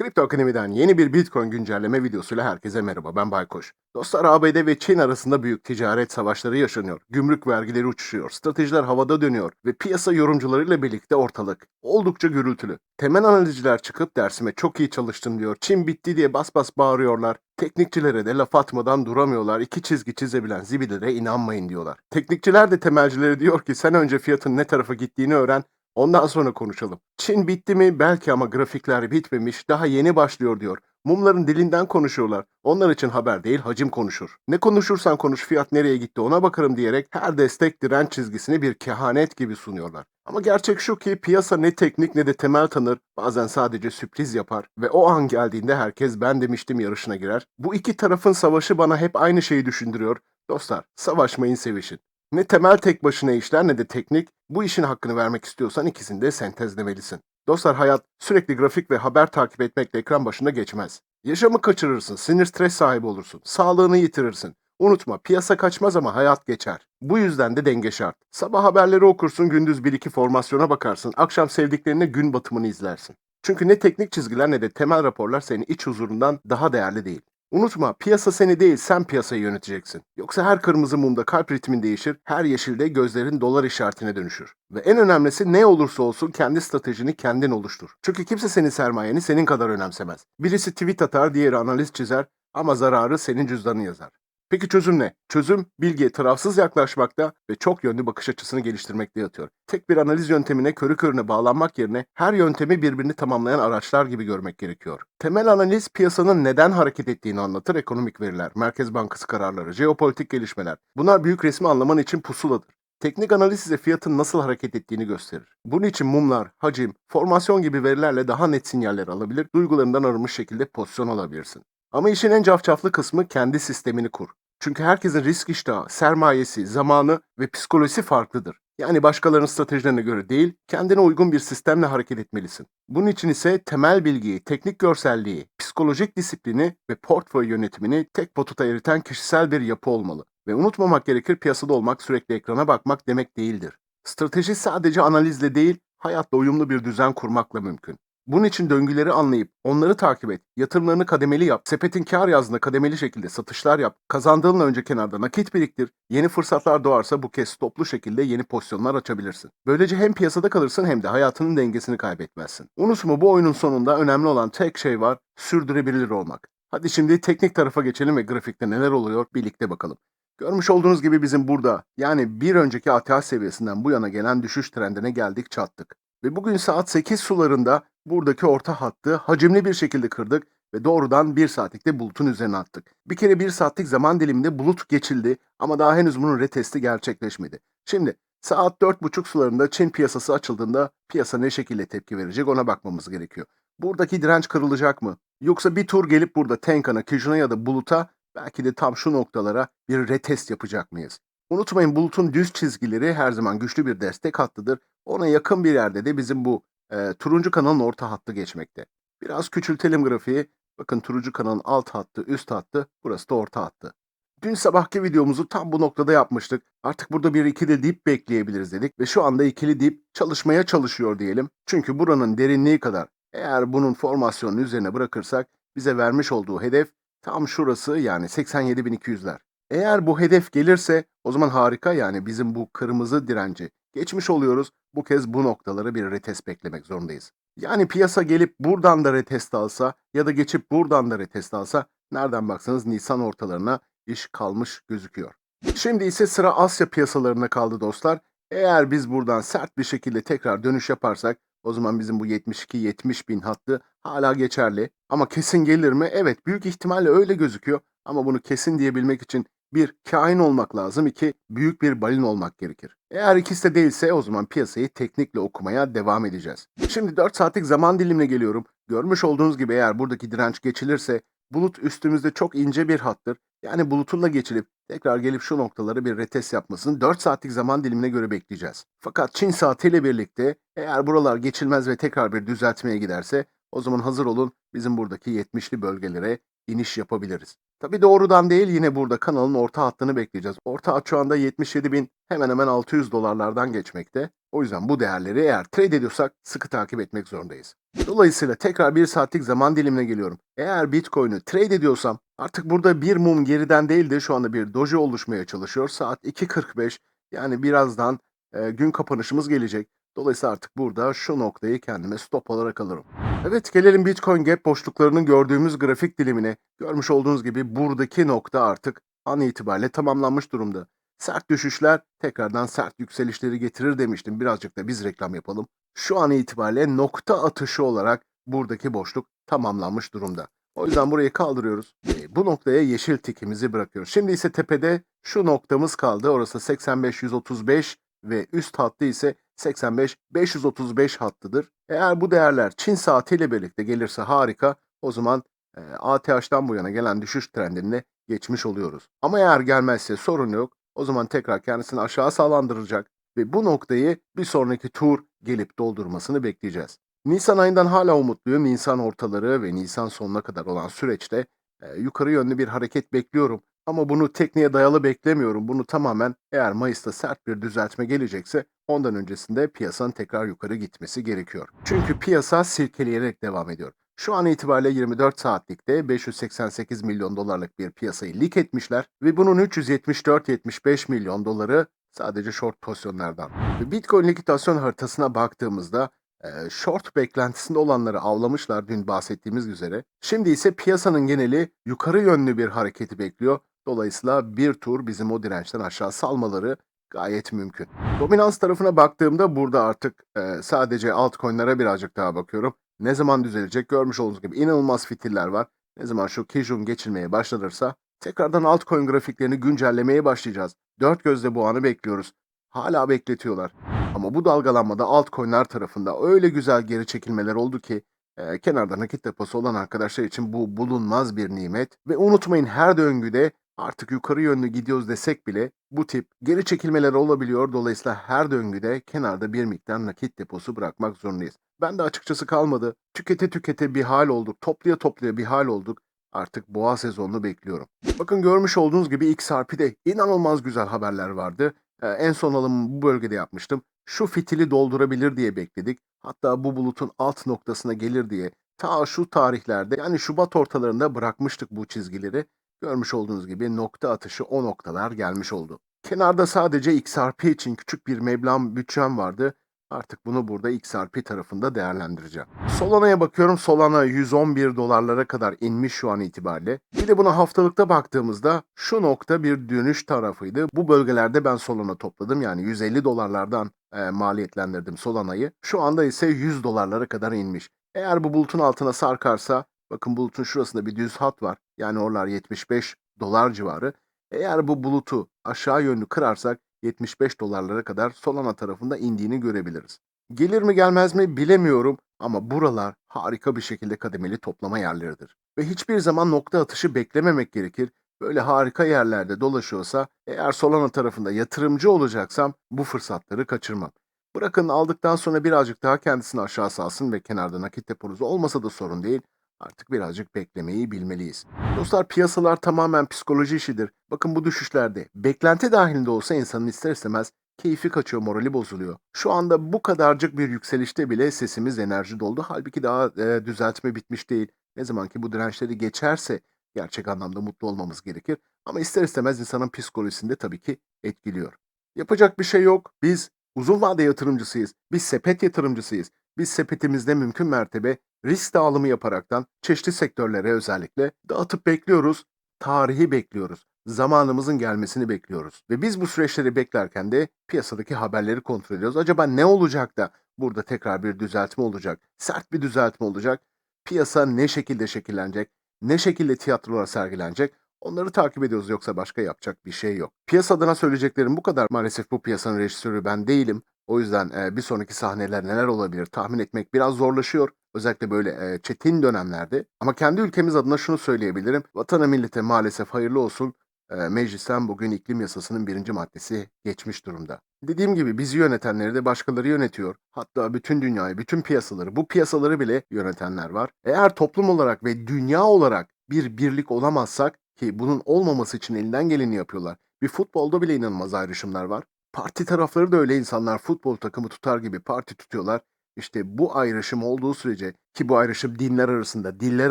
Kripto Akademi'den yeni bir Bitcoin güncelleme videosuyla herkese merhaba. Ben Baykoş. Dostlar ABD ve Çin arasında büyük ticaret savaşları yaşanıyor. Gümrük vergileri uçuşuyor. Stratejiler havada dönüyor ve piyasa yorumcularıyla birlikte ortalık oldukça gürültülü. Temel analizciler çıkıp dersime çok iyi çalıştım diyor. Çin bitti diye bas bas bağırıyorlar. Teknikçilere de laf atmadan duramıyorlar. İki çizgi çizebilen zibilere inanmayın diyorlar. Teknikçiler de temelcilere diyor ki sen önce fiyatın ne tarafa gittiğini öğren. Ondan sonra konuşalım. Çin bitti mi? Belki ama grafikler bitmemiş. Daha yeni başlıyor diyor. Mumların dilinden konuşuyorlar. Onlar için haber değil hacim konuşur. Ne konuşursan konuş fiyat nereye gitti ona bakarım diyerek her destek direnç çizgisini bir kehanet gibi sunuyorlar. Ama gerçek şu ki piyasa ne teknik ne de temel tanır. Bazen sadece sürpriz yapar ve o an geldiğinde herkes ben demiştim yarışına girer. Bu iki tarafın savaşı bana hep aynı şeyi düşündürüyor. Dostlar savaşmayın sevişin. Ne temel tek başına işler ne de teknik. Bu işin hakkını vermek istiyorsan ikisini de sentezlemelisin. Dostlar hayat sürekli grafik ve haber takip etmekle ekran başında geçmez. Yaşamı kaçırırsın, sinir stres sahibi olursun, sağlığını yitirirsin. Unutma piyasa kaçmaz ama hayat geçer. Bu yüzden de denge şart. Sabah haberleri okursun, gündüz bir iki formasyona bakarsın, akşam sevdiklerine gün batımını izlersin. Çünkü ne teknik çizgiler ne de temel raporlar senin iç huzurundan daha değerli değil. Unutma piyasa seni değil sen piyasayı yöneteceksin. Yoksa her kırmızı mumda kalp ritmin değişir, her yeşilde gözlerin dolar işaretine dönüşür. Ve en önemlisi ne olursa olsun kendi stratejini kendin oluştur. Çünkü kimse senin sermayeni senin kadar önemsemez. Birisi tweet atar, diğeri analiz çizer ama zararı senin cüzdanın yazar. Peki çözüm ne? Çözüm bilgiye tarafsız yaklaşmakta ve çok yönlü bakış açısını geliştirmekte yatıyor. Tek bir analiz yöntemine körü körüne bağlanmak yerine her yöntemi birbirini tamamlayan araçlar gibi görmek gerekiyor. Temel analiz piyasanın neden hareket ettiğini anlatır ekonomik veriler, Merkez Bankası kararları, jeopolitik gelişmeler. Bunlar büyük resmi anlaman için pusuladır. Teknik analiz ise fiyatın nasıl hareket ettiğini gösterir. Bunun için mumlar, hacim, formasyon gibi verilerle daha net sinyaller alabilir, duygularından arınmış şekilde pozisyon alabilirsin. Ama işin en cafcaflı kısmı kendi sistemini kur. Çünkü herkesin risk iştahı, sermayesi, zamanı ve psikolojisi farklıdır. Yani başkalarının stratejilerine göre değil, kendine uygun bir sistemle hareket etmelisin. Bunun için ise temel bilgiyi, teknik görselliği, psikolojik disiplini ve portföy yönetimini tek potuta eriten kişisel bir yapı olmalı. Ve unutmamak gerekir piyasada olmak sürekli ekrana bakmak demek değildir. Strateji sadece analizle değil, hayatla uyumlu bir düzen kurmakla mümkün. Bunun için döngüleri anlayıp onları takip et, yatırımlarını kademeli yap, sepetin kar yazında kademeli şekilde satışlar yap, kazandığınla önce kenarda nakit biriktir, yeni fırsatlar doğarsa bu kez toplu şekilde yeni pozisyonlar açabilirsin. Böylece hem piyasada kalırsın hem de hayatının dengesini kaybetmezsin. Unutma bu oyunun sonunda önemli olan tek şey var, sürdürebilir olmak. Hadi şimdi teknik tarafa geçelim ve grafikte neler oluyor birlikte bakalım. Görmüş olduğunuz gibi bizim burada yani bir önceki ATH seviyesinden bu yana gelen düşüş trendine geldik çattık. Ve bugün saat 8 sularında buradaki orta hattı hacimli bir şekilde kırdık ve doğrudan 1 saatlikte bulutun üzerine attık. Bir kere 1 saatlik zaman diliminde bulut geçildi ama daha henüz bunun retesti gerçekleşmedi. Şimdi saat 4.30 sularında Çin piyasası açıldığında piyasa ne şekilde tepki verecek ona bakmamız gerekiyor. Buradaki direnç kırılacak mı? Yoksa bir tur gelip burada Tenkan'a, Kijun'a ya da Bulut'a belki de tam şu noktalara bir retest yapacak mıyız? Unutmayın bulutun düz çizgileri her zaman güçlü bir destek hattıdır. Ona yakın bir yerde de bizim bu e, turuncu kanalın orta hattı geçmekte. Biraz küçültelim grafiği. Bakın turuncu kanalın alt hattı, üst hattı, burası da orta hattı. Dün sabahki videomuzu tam bu noktada yapmıştık. Artık burada bir ikili dip bekleyebiliriz dedik ve şu anda ikili dip çalışmaya çalışıyor diyelim. Çünkü buranın derinliği kadar eğer bunun formasyonun üzerine bırakırsak bize vermiş olduğu hedef tam şurası yani 87.200'ler. Eğer bu hedef gelirse o zaman harika yani bizim bu kırmızı direnci geçmiş oluyoruz. Bu kez bu noktaları bir retest beklemek zorundayız. Yani piyasa gelip buradan da retest alsa ya da geçip buradan da retest alsa nereden baksanız Nisan ortalarına iş kalmış gözüküyor. Şimdi ise sıra Asya piyasalarına kaldı dostlar. Eğer biz buradan sert bir şekilde tekrar dönüş yaparsak o zaman bizim bu 72-70 bin hattı hala geçerli. Ama kesin gelir mi? Evet büyük ihtimalle öyle gözüküyor. Ama bunu kesin diyebilmek için bir, kain olmak lazım. iki büyük bir balin olmak gerekir. Eğer ikisi de değilse o zaman piyasayı teknikle okumaya devam edeceğiz. Şimdi 4 saatlik zaman dilimine geliyorum. Görmüş olduğunuz gibi eğer buradaki direnç geçilirse bulut üstümüzde çok ince bir hattır. Yani bulutunla geçilip tekrar gelip şu noktaları bir retes yapmasını 4 saatlik zaman dilimine göre bekleyeceğiz. Fakat Çin saatiyle birlikte eğer buralar geçilmez ve tekrar bir düzeltmeye giderse o zaman hazır olun bizim buradaki 70'li bölgelere iniş yapabiliriz. Tabi doğrudan değil yine burada kanalın orta hattını bekleyeceğiz. Orta hat şu anda 77 bin hemen hemen 600 dolarlardan geçmekte. O yüzden bu değerleri eğer trade ediyorsak sıkı takip etmek zorundayız. Dolayısıyla tekrar bir saatlik zaman dilimine geliyorum. Eğer Bitcoin'i trade ediyorsam artık burada bir mum geriden değil de şu anda bir doji oluşmaya çalışıyor. Saat 2.45 yani birazdan e, gün kapanışımız gelecek. Dolayısıyla artık burada şu noktayı kendime stop olarak alırım. Evet gelelim Bitcoin Gap boşluklarının gördüğümüz grafik dilimine. Görmüş olduğunuz gibi buradaki nokta artık an itibariyle tamamlanmış durumda. Sert düşüşler tekrardan sert yükselişleri getirir demiştim. Birazcık da biz reklam yapalım. Şu an itibariyle nokta atışı olarak buradaki boşluk tamamlanmış durumda. O yüzden burayı kaldırıyoruz. Ve bu noktaya yeşil tikimizi bırakıyoruz. Şimdi ise tepede şu noktamız kaldı. Orası 85-135 ve üst hattı ise 85-535 hattıdır. Eğer bu değerler Çin saatiyle birlikte gelirse harika. O zaman e, ATH'dan bu yana gelen düşüş trendine geçmiş oluyoruz. Ama eğer gelmezse sorun yok. O zaman tekrar kendisini aşağı sağlandıracak ve bu noktayı bir sonraki tur gelip doldurmasını bekleyeceğiz. Nisan ayından hala umutluyum. Nisan ortaları ve Nisan sonuna kadar olan süreçte e, yukarı yönlü bir hareket bekliyorum. Ama bunu tekniğe dayalı beklemiyorum. Bunu tamamen eğer Mayıs'ta sert bir düzeltme gelecekse ondan öncesinde piyasanın tekrar yukarı gitmesi gerekiyor. Çünkü piyasa silkeleyerek devam ediyor. Şu an itibariyle 24 saatlikte 588 milyon dolarlık bir piyasayı lik etmişler ve bunun 374-75 milyon doları sadece short pozisyonlardan. Bitcoin likitasyon haritasına baktığımızda e, short beklentisinde olanları avlamışlar dün bahsettiğimiz üzere. Şimdi ise piyasanın geneli yukarı yönlü bir hareketi bekliyor. Dolayısıyla bir tur bizim o dirençten aşağı salmaları gayet mümkün. Dominans tarafına baktığımda burada artık e, sadece altcoin'lere birazcık daha bakıyorum. Ne zaman düzelecek görmüş olduğunuz gibi inanılmaz fitiller var. Ne zaman şu Kijun geçilmeye başlanırsa tekrardan altcoin grafiklerini güncellemeye başlayacağız. Dört gözle bu anı bekliyoruz. Hala bekletiyorlar. Ama bu dalgalanmada altcoin'ler tarafında öyle güzel geri çekilmeler oldu ki e, kenarda nakit deposu olan arkadaşlar için bu bulunmaz bir nimet. Ve unutmayın her döngüde artık yukarı yönlü gidiyoruz desek bile bu tip geri çekilmeler olabiliyor. Dolayısıyla her döngüde kenarda bir miktar nakit deposu bırakmak zorundayız. Ben de açıkçası kalmadı. Tükete tükete bir hal olduk. Topluya topluya bir hal olduk. Artık boğa sezonunu bekliyorum. Bakın görmüş olduğunuz gibi XRP'de inanılmaz güzel haberler vardı. Ee, en son alımı bu bölgede yapmıştım. Şu fitili doldurabilir diye bekledik. Hatta bu bulutun alt noktasına gelir diye ta şu tarihlerde yani Şubat ortalarında bırakmıştık bu çizgileri. Görmüş olduğunuz gibi nokta atışı o noktalar gelmiş oldu. Kenarda sadece XRP için küçük bir meblağ bütçem vardı. Artık bunu burada XRP tarafında değerlendireceğim. Solana'ya bakıyorum. Solana 111 dolarlara kadar inmiş şu an itibariyle. Bir de buna haftalıkta baktığımızda şu nokta bir dönüş tarafıydı. Bu bölgelerde ben Solana topladım. Yani 150 dolarlardan e, maliyetlendirdim Solana'yı. Şu anda ise 100 dolarlara kadar inmiş. Eğer bu bulutun altına sarkarsa bakın bulutun şurasında bir düz hat var. Yani oralar 75 dolar civarı. Eğer bu bulutu aşağı yönlü kırarsak 75 dolarlara kadar Solana tarafında indiğini görebiliriz. Gelir mi gelmez mi bilemiyorum ama buralar harika bir şekilde kademeli toplama yerleridir. Ve hiçbir zaman nokta atışı beklememek gerekir. Böyle harika yerlerde dolaşıyorsa eğer Solana tarafında yatırımcı olacaksam bu fırsatları kaçırmam. Bırakın aldıktan sonra birazcık daha kendisini aşağı salsın ve kenarda nakit deponuzu olmasa da sorun değil. Artık birazcık beklemeyi bilmeliyiz. Dostlar piyasalar tamamen psikoloji işidir. Bakın bu düşüşlerde beklenti dahilinde olsa insanın ister istemez keyfi kaçıyor, morali bozuluyor. Şu anda bu kadarcık bir yükselişte bile sesimiz enerji doldu. Halbuki daha e, düzeltme bitmiş değil. Ne zaman ki bu dirençleri geçerse gerçek anlamda mutlu olmamız gerekir. Ama ister istemez insanın psikolojisinde tabii ki etkiliyor. Yapacak bir şey yok. Biz uzun vade yatırımcısıyız. Biz sepet yatırımcısıyız. Biz sepetimizde mümkün mertebe risk dağılımı yaparaktan çeşitli sektörlere özellikle dağıtıp bekliyoruz. Tarihi bekliyoruz. Zamanımızın gelmesini bekliyoruz. Ve biz bu süreçleri beklerken de piyasadaki haberleri kontrol ediyoruz. Acaba ne olacak da burada tekrar bir düzeltme olacak? Sert bir düzeltme olacak. Piyasa ne şekilde şekillenecek? Ne şekilde tiyatrolar sergilenecek? Onları takip ediyoruz yoksa başka yapacak bir şey yok. Piyasa adına söyleyeceklerim bu kadar. Maalesef bu piyasanın rejisörü ben değilim. O yüzden e, bir sonraki sahneler neler olabilir tahmin etmek biraz zorlaşıyor. Özellikle böyle e, çetin dönemlerde. Ama kendi ülkemiz adına şunu söyleyebilirim. Vatana millete maalesef hayırlı olsun. E, meclisten bugün iklim yasasının birinci maddesi geçmiş durumda. Dediğim gibi bizi yönetenleri de başkaları yönetiyor. Hatta bütün dünyayı, bütün piyasaları, bu piyasaları bile yönetenler var. Eğer toplum olarak ve dünya olarak bir birlik olamazsak ki bunun olmaması için elinden geleni yapıyorlar. Bir futbolda bile inanılmaz ayrışımlar var. Parti tarafları da öyle insanlar futbol takımı tutar gibi parti tutuyorlar. İşte bu ayrışım olduğu sürece ki bu ayrışım dinler arasında, diller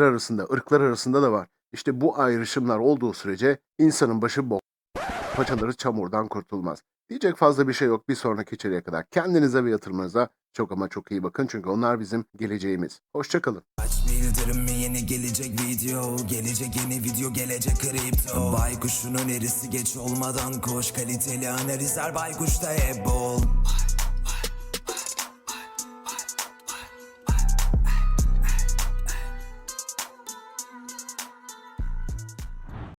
arasında, ırklar arasında da var. İşte bu ayrışımlar olduğu sürece insanın başı bok, paçaları çamurdan kurtulmaz. Diyecek fazla bir şey yok bir sonraki içeriye kadar. Kendinize ve yatırımınıza çok ama çok iyi bakın çünkü onlar bizim geleceğimiz. Hoşçakalın. Aç bildirimi yeni gelecek video Gelecek yeni video gelecek kripto Baykuş'un önerisi geç olmadan koş Kaliteli analizler Baykuş'ta hep bol